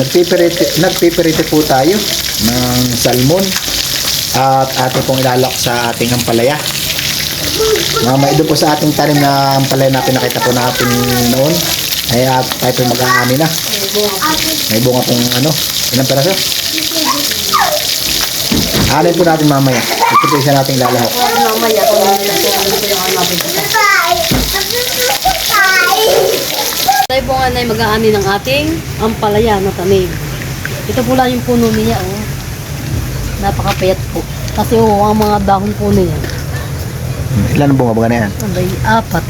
nagpiperite, nagpiperite po tayo ng salmon at ating pong ilalak sa ating ampalaya. Mamaya doon po sa ating tanim na ampalaya na pinakita po natin noon ay at tayo po mag-aani na. May bunga pong ano, ilang peraso? Aanin po natin mamaya. Ito po isa nating lalahok. Mamaya, kung po ko. Tayo po nga na mag-aani ng ating ampalaya na tanig. Ito po lang yung puno niya, oh. Napakapayat po. Kasi oh, ang mga dahon po niya, Ilan ang bunga bunga na yan? abay, apat.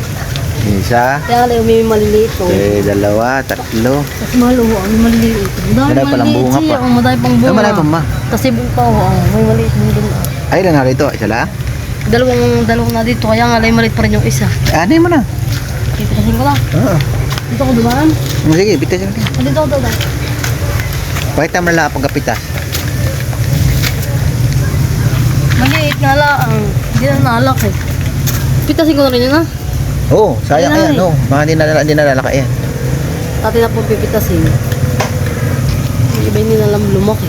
Isa, Kaya lang may maliliit, oh. eh, dalawa, tatlo. Tapos malo, ang maliliit. Madami Madami palang maliliit bunga siya, pa. oh, madami pang bunga. Ah, marami pa, ma. Kasi bunga pa, oh, may maliit mo dun. oh. Ay, ilan na rito? Isa lang? Dalawang, dalawang na dito, kaya nga lang maliit pa rin yung isa. Aanin mo na. Titirasin ko lang. Oo. Dito ko dumaan. Oh, sige, bitas natin. Ah, Dito, dito. Pakita mo na lang ang pagkapitas. Maliit nga lang. Hindi na naalak eh. Pitasin ko na rin yun ah. Oo, oh, sayang Ay, ayan, ay. no. Mga hindi na, hindi nalalaka yan. Dati na po pipitasin. Iba hindi na lumaki.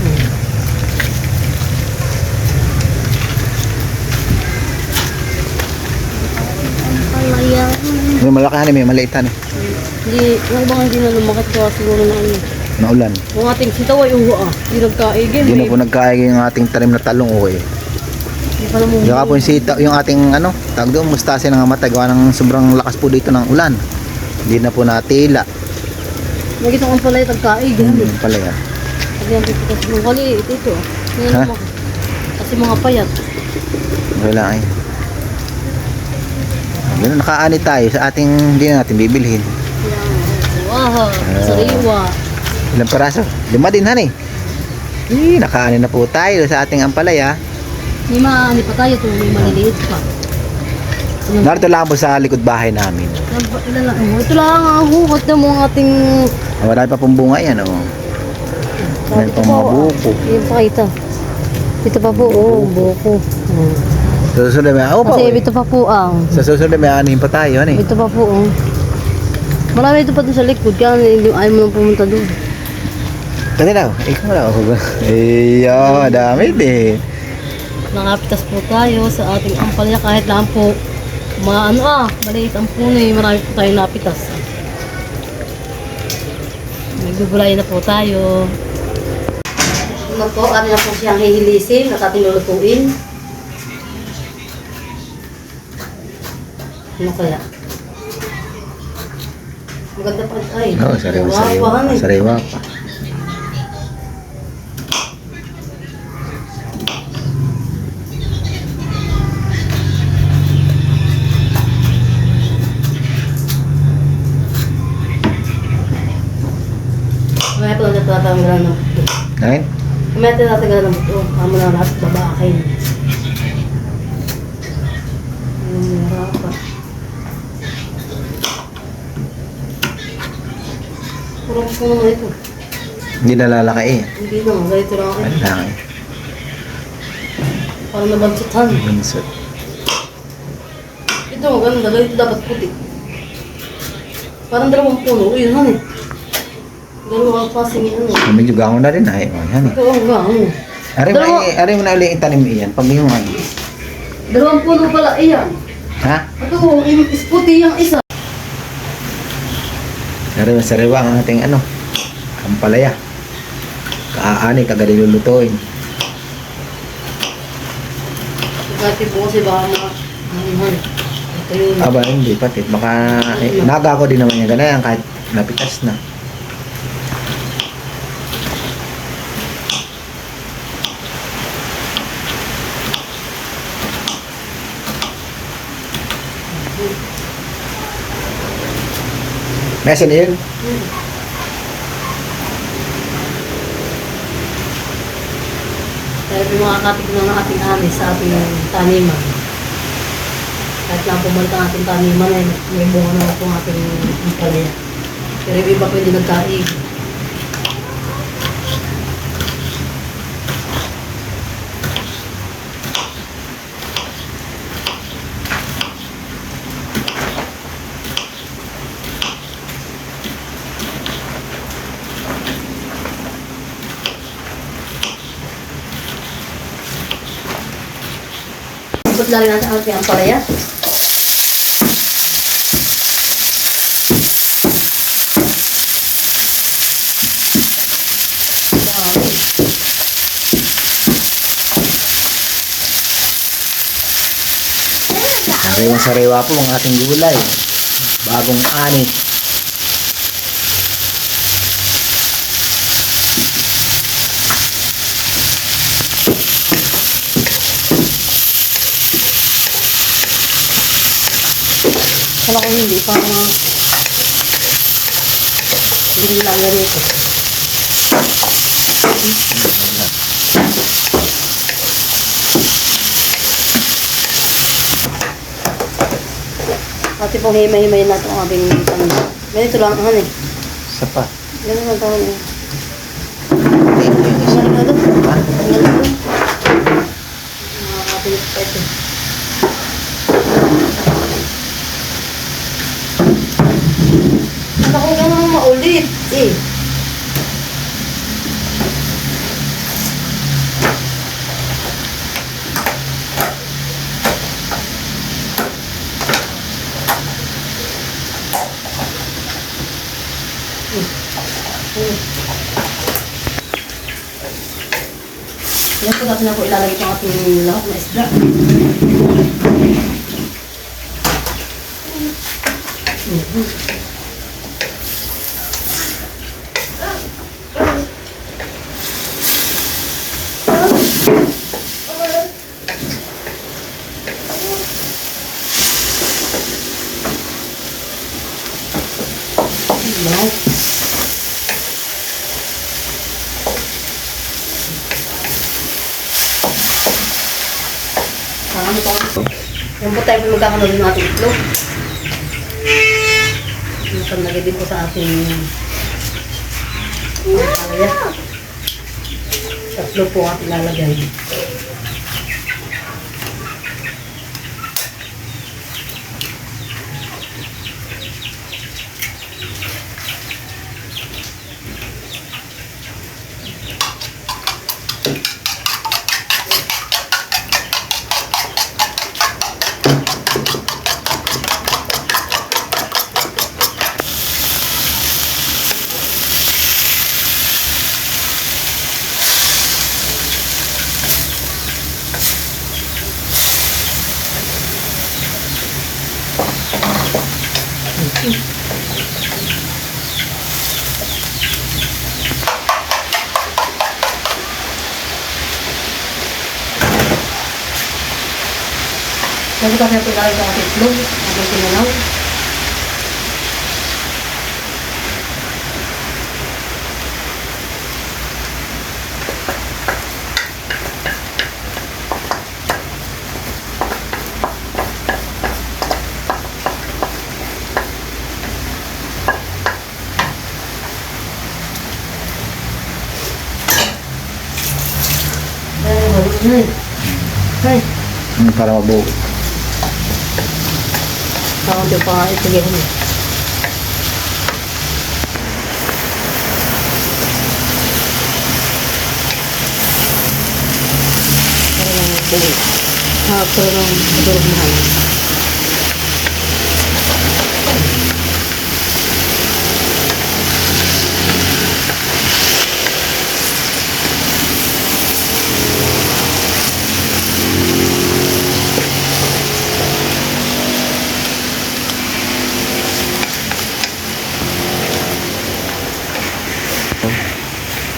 Hmm. Palaya. May malakahan eh, may maliitan eh. Hindi, yung iba nga hindi na lumaki kaya siguro na ano. Naulan. Yung ating sitaw ay uwa ah. Hindi nagkaigin. Hindi na po nagkaigay yung ating tanim na talong oh, eh. Hindi pa naman. Saka po yung sita, yung ating ano, tawag doon, mustase ng matay, gawa ng sobrang lakas po dito ng ulan. Hindi na po natila. Nakita ko pala yung nagkaigin. Hmm, pala yan. Kasi ang pipitas ng kali, ito ito. ah. Ngayon Ha? Kasi mga payat. Wala eh. Ganun, nakaani tayo sa ating, hindi na natin bibilhin. Wow, sariwa. Ilang peraso? Lima din, honey. Eh, nakaani na po tayo sa ating ampalaya. May maani pa tayo ito, may maliliit pa. Ano? Narito lang po sa likod bahay namin. Oh, ito lang ang hukot na mga ating... Ah, Wala pa pong bunga yan, oh. Meron pang mga buko. Yung pakita. Ito pa po, oh, buko. Oh. Sa susunod may, oh, pa, Kasi oh. ito pa po ang... Sa susunod may anihin pa tayo, ano eh. Ito pa po, oh. Marami ito pa doon sa likod, kaya hindi ayaw mo nang pumunta doon. Kasi daw, ikaw daw. Iyo, dami din. Nakapitas po tayo sa ating ampalya kahit lang po maano ah, maliit ang puno eh, marami po tayo napitas. Naggugulay na po tayo. Ano po, ano na po siyang hihilisin at ating lulutuin. Ano kaya? Maganda pa. Ay, Oo, oh, sariwa, sariwa. eh. Sariwa pa. Mamaya po natin tatanggalan ng buto. Kain? Mamaya natin tatanggalan ng buto. Amo na lahat babakin. Ayun, meron pa. Purong ko naman ito. Hindi nalalaka eh. Hindi naman, ganito lang ako. Ano lang eh. Parang nabansutan. Bunsot. Ito, maganda. Ganito dapat puti. Parang dalawang puno. Uy, yun, eh. Dalawang klaseng ano. Oh, medyo gango na rin ay. Oh, yan eh. Ito ang gango. Ari mo, ari mo na ulit itanim iyan. Pag yung ano. Dalawang puno pala, iyan. Ha? Ito, puti yung isa. Sariwa, sariwa ang ating ano. Ampalaya. Kaaani, kagad lulutuin. Dati po kasi baka. Ano. Aba, hindi pati. Baka, eh, naga ko din naman yung ganyan kahit napitas na. Nasaan yun? Dahil yung mga katignan ng ating anis sa ating taniman. Kahit lang pumunta ang ating taniman, ay may bunga na po ang ating impalaya. Pero iba hindi nagkaig. Tapos lalagyan natin ang ating ampalaya. Dami. Sariwang sariwa po ang ating gulay. Bagong ani. Kala ko hindi pa mga... Hindi lang ganito. Ate pong himay-himay natin ang ating tanong. Ganito lang, han eh. Isa pa. Ganito lang tanong eh. Ito yung isa. Ano na doon? Ha? Ano na doon? Mga ating ito. Ano kung gano'n maulit? Eh. Yan po natin na po ilalagay itong ating lahat na isda. Wow. Ah, ano po? Yan po tayo po magkakaroon ng ating itlog. Nakalagay din po sa ating palaya. Tatlo po ang ating lalagay. Kasi kasi po ilalagay ang ating itlog. Ating pinanaw. Ay, ay, ay. Hmm, para mabuo. Kaunti pa nga ito yun. Ah, pero nang madurog mahal. Ito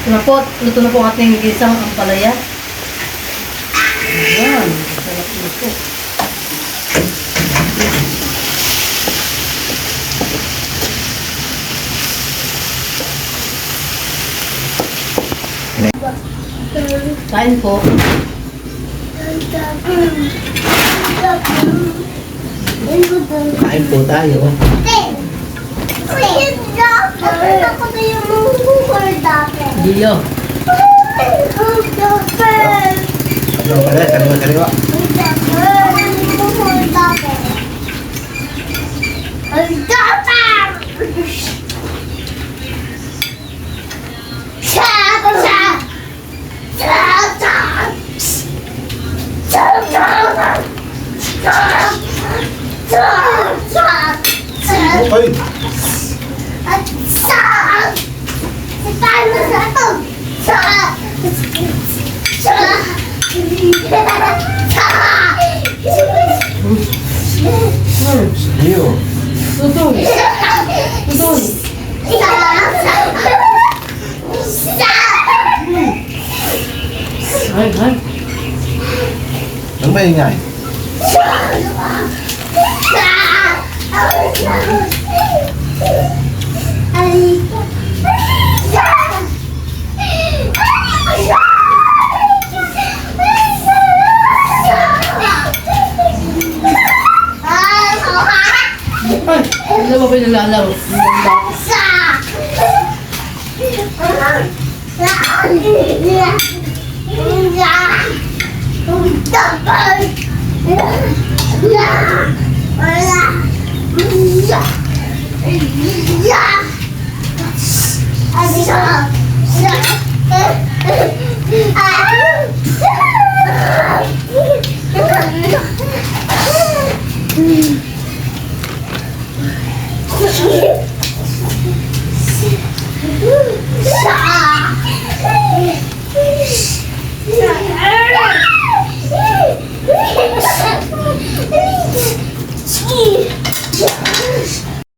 na po, luto na po ang ating gisang ampalaya. Ayan, sarap luto. Kain po. Kain po tayo. Ako na yung mungkukul dati. Gio. Ano ba na? Kaliwa, kaliwa. Ang dapat! Siya! Ako siya! Siya! Siya! Siya! Siya! Siya! Siya! at sa sa paano sa ato sa sa Iyo. Tutol. Tutol. Sa sa Ay, ay. Ang maingay. Sa sa sa ano ay, ano ba pinalalaro? Sa! Yeah! Mm-hmm.